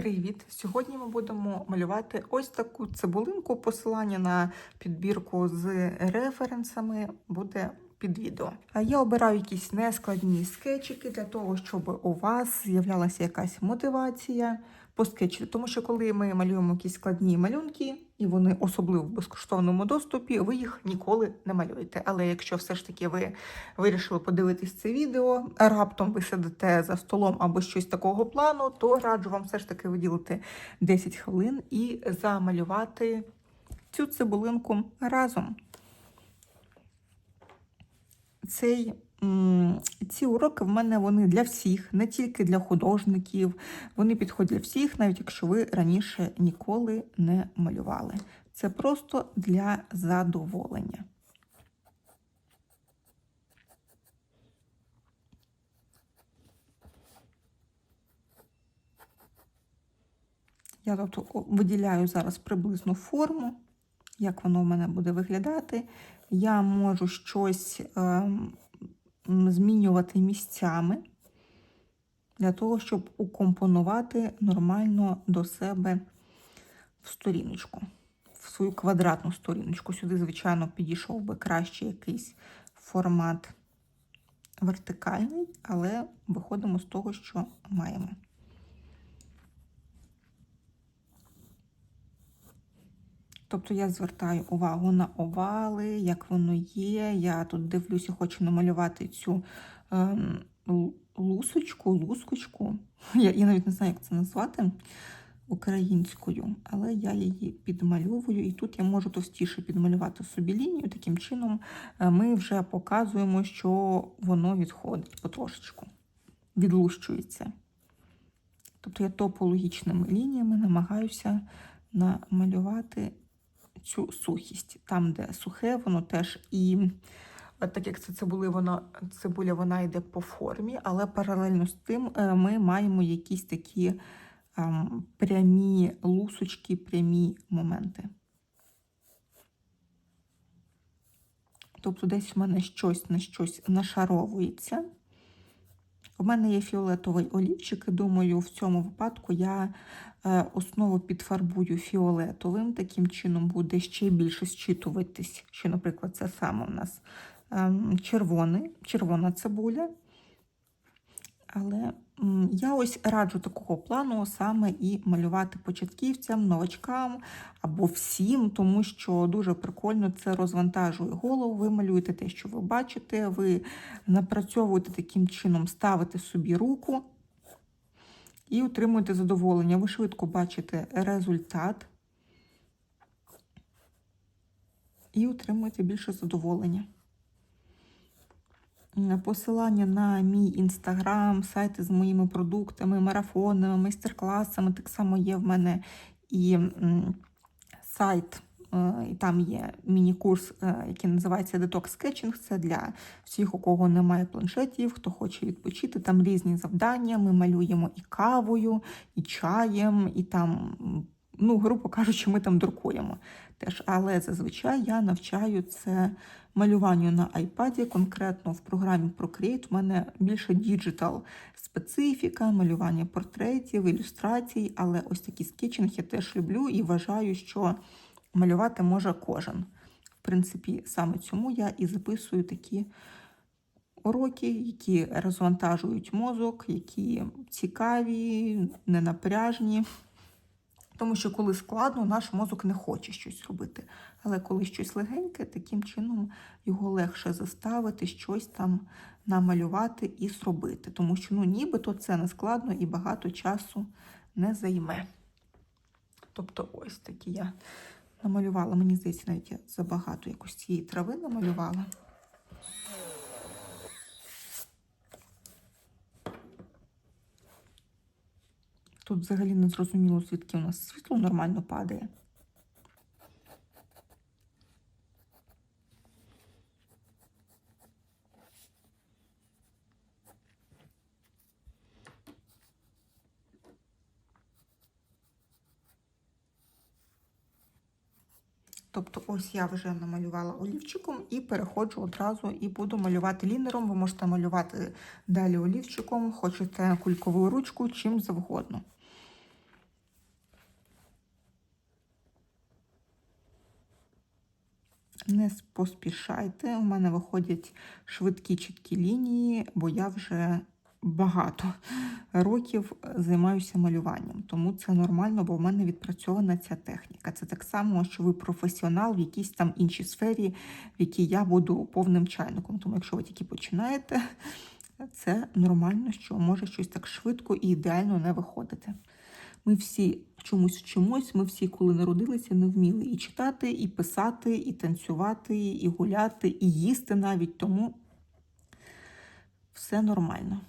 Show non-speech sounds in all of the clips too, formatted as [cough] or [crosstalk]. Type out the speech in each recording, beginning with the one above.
Привіт! Сьогодні ми будемо малювати ось таку цибулинку. Посилання на підбірку з референсами буде під відео. Я обираю якісь нескладні скетчики для того, щоб у вас з'являлася якась мотивація поскетчити. Тому що коли ми малюємо якісь складні малюнки, і вони особливо в безкоштовному доступі, ви їх ніколи не малюєте. Але якщо все ж таки ви вирішили подивитись це відео, раптом ви сидите за столом або щось такого плану, то раджу вам все ж таки виділити 10 хвилин і замалювати цю цибулинку разом. Цей, ці уроки в мене вони для всіх, не тільки для художників. Вони підходять для всіх, навіть якщо ви раніше ніколи не малювали. Це просто для задоволення. Я тут виділяю зараз приблизну форму, як воно в мене буде виглядати. Я можу щось м, змінювати місцями для того, щоб укомпонувати нормально до себе в сторіночку, в свою квадратну сторіночку. Сюди, звичайно, підійшов би краще якийсь формат вертикальний, але виходимо з того, що маємо. Тобто я звертаю увагу на овали, як воно є. Я тут дивлюся, хочу намалювати цю ем, лусочку, лускочку. [laughs] Я, я навіть не знаю, як це назвати українською, але я її підмальовую. І тут я можу товстіше підмалювати собі лінію. Таким чином е, ми вже показуємо, що воно відходить потрошечку, відлущується. Тобто я топологічними лініями намагаюся намалювати цю сухість. Там, де сухе, воно теж і так як це цибули, вона, цибуля вона йде по формі, але паралельно з тим е, ми маємо якісь такі ем, прямі лусочки, прямі моменти. Тобто десь в мене щось на щось нашаровується. У мене є фіолетовий олівчик, і думаю, в цьому випадку я е, основу підфарбую фіолетовим. Таким чином буде ще більше зчитуватись, що, наприклад, це саме у нас ем, червоний, червона цибуля. Але я ось раджу такого плану саме і малювати початківцям, новачкам або всім, тому що дуже прикольно це розвантажує голову. Ви малюєте те, що ви бачите, ви напрацьовуєте таким чином, ставите собі руку і отримуєте задоволення. Ви швидко бачите результат і отримуєте більше задоволення. Посилання на мій інстаграм, сайти з моїми продуктами, марафонами, майстер-класами. Так само є в мене і сайт, і там є міні-курс, е, який називається Detox Sketching. Це для всіх, у кого немає планшетів, хто хоче відпочити. Там різні завдання. Ми малюємо і кавою, і чаєм, і там, ну, грубо кажучи, ми там друкуємо теж. Але зазвичай я навчаю це малюванню на iPad, конкретно в програмі Procreate. У мене більше діджитал специфіка, малювання портретів, ілюстрацій, але ось такий скетчинг я теж люблю і вважаю, що малювати може кожен. В принципі, саме цьому я і записую такі уроки, які розвантажують мозок, які цікаві, ненапряжні. Тому що коли складно, наш мозок не хоче щось робити. Але коли щось легеньке, таким чином його легше заставити, щось там намалювати і зробити. Тому що ну, нібито це не складно і багато часу не займе. Тобто, ось такі я намалювала. Мені здається, навіть я забагато якось цієї трави намалювала. Тут взагалі не зрозуміло, звідки у нас світло нормально падає. Тобто, ось я вже намалювала олівчиком і переходжу одразу і буду малювати лінером. Ви можете малювати далі олівчиком, хочете кулькову ручку, чим завгодно. Не поспішайте, у мене виходять швидкі чіткі лінії, бо я вже багато років займаюся малюванням. Тому це нормально, бо в мене відпрацьована ця техніка. Це так само, що ви професіонал в якійсь там іншій сфері, в якій я буду повним чайником. Тому, якщо ви тільки починаєте, це нормально, що може щось так швидко і ідеально не виходити. Ми всі чомусь вчимось, ми всі, коли народилися, не вміли і читати, і писати, і танцювати, і гуляти, і їсти навіть, тому все нормально.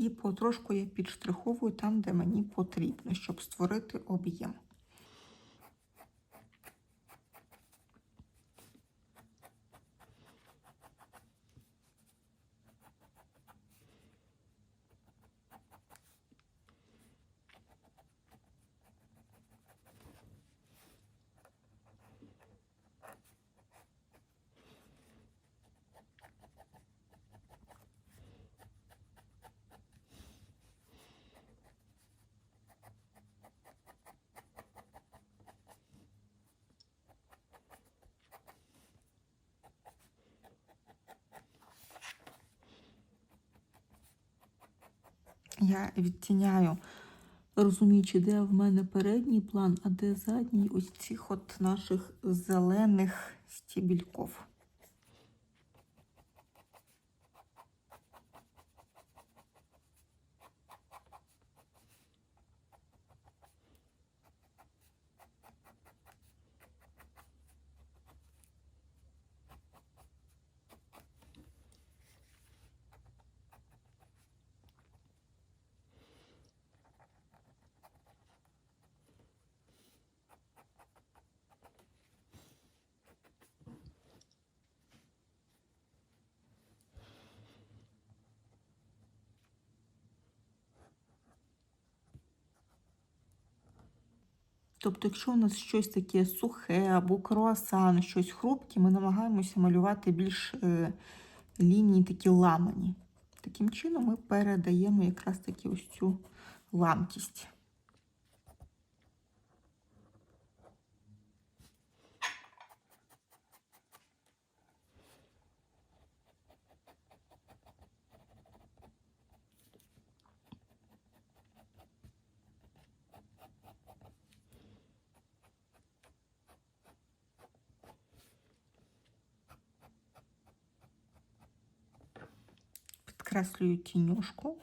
І потрошку я підштриховую там, де мені потрібно, щоб створити об'єм. Я відтіняю, розуміючи, де в мене передній план, а де задній ось цих от наших зелених стібільков. Тобто, якщо у нас щось таке сухе або круасан, щось хрупке, ми намагаємося малювати більш е, лінії такі ламані. Таким чином ми передаємо якраз таки ось цю ламкість. Підкреслюю тінюшку.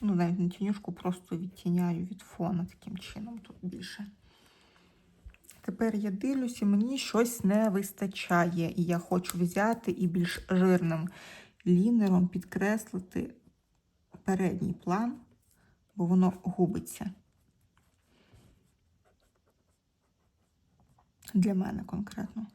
Ну, навіть не тінюшку, просто відтіняю від фона таким чином тут більше. Тепер я дивлюся, мені щось не вистачає. І я хочу взяти і більш жирним лінером підкреслити передній план, бо воно губиться. Для мене конкретно.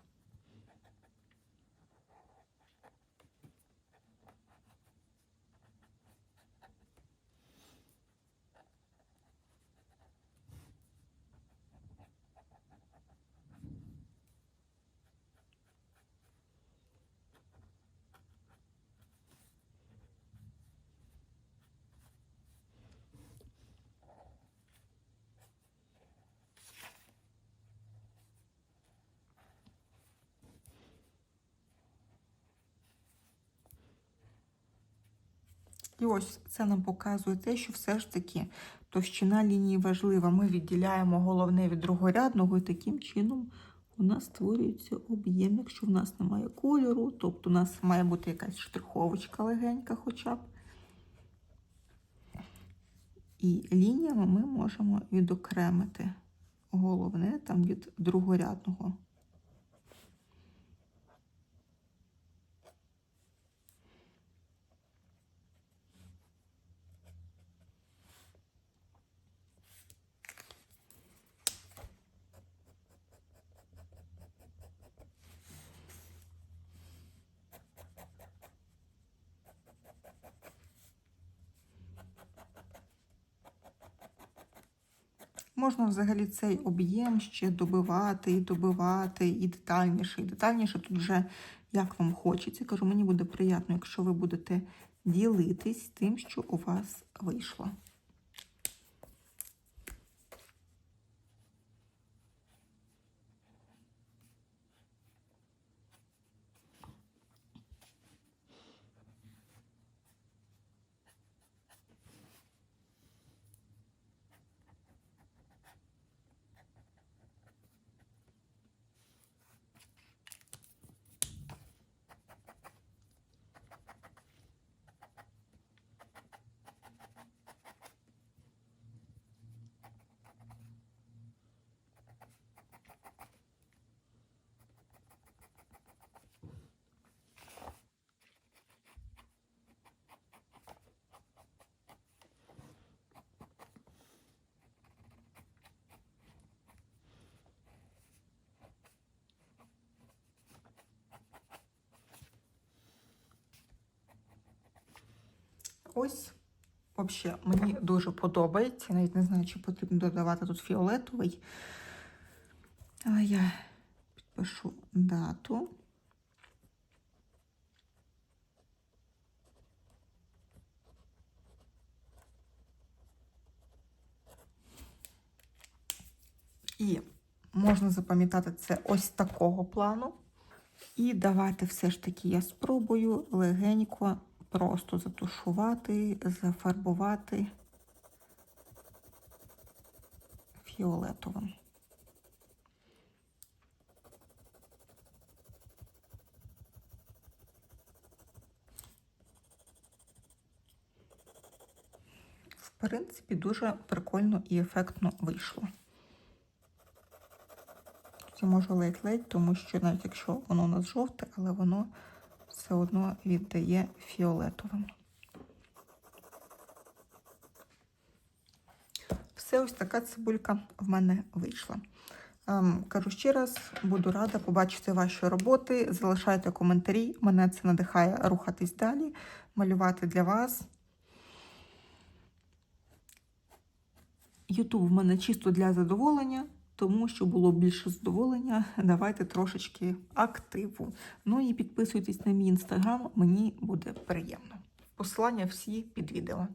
І ось це нам показує те, що все ж таки товщина лінії важлива. Ми відділяємо головне від другорядного, і таким чином у нас створюється об'єм, якщо в нас немає кольору, тобто у нас має бути якась штриховочка легенька хоча б. І лініями ми можемо відокремити головне там від другорядного. Можна взагалі цей об'єм ще добивати і добивати, і детальніше, і детальніше. Тут вже як вам хочеться. Кажу, мені буде приємно, якщо ви будете ділитись тим, що у вас вийшло. Ось, взагалі, мені дуже подобається. Навіть не знаю, чи потрібно додавати тут фіолетовий. Але я підпишу дату. І можна запам'ятати це ось такого плану. І давайте все ж таки я спробую легенько просто затушувати, зафарбувати фіолетовим. В принципі, дуже прикольно і ефектно вийшло. Я можу ледь-ледь, тому що навіть якщо воно у нас жовте, але воно все одно віддає фіолетовим. Все ось така цибулька в мене вийшла. Ем, кажу ще раз, буду рада побачити ваші роботи. Залишайте коментарі. Мене це надихає рухатись далі, малювати для вас. Ютуб в мене чисто для задоволення, тому що було більше задоволення, [laughs] давайте трошечки активу. Ну і підписуйтесь на мій інстаграм, мені буде приємно. Посилання всі під відео.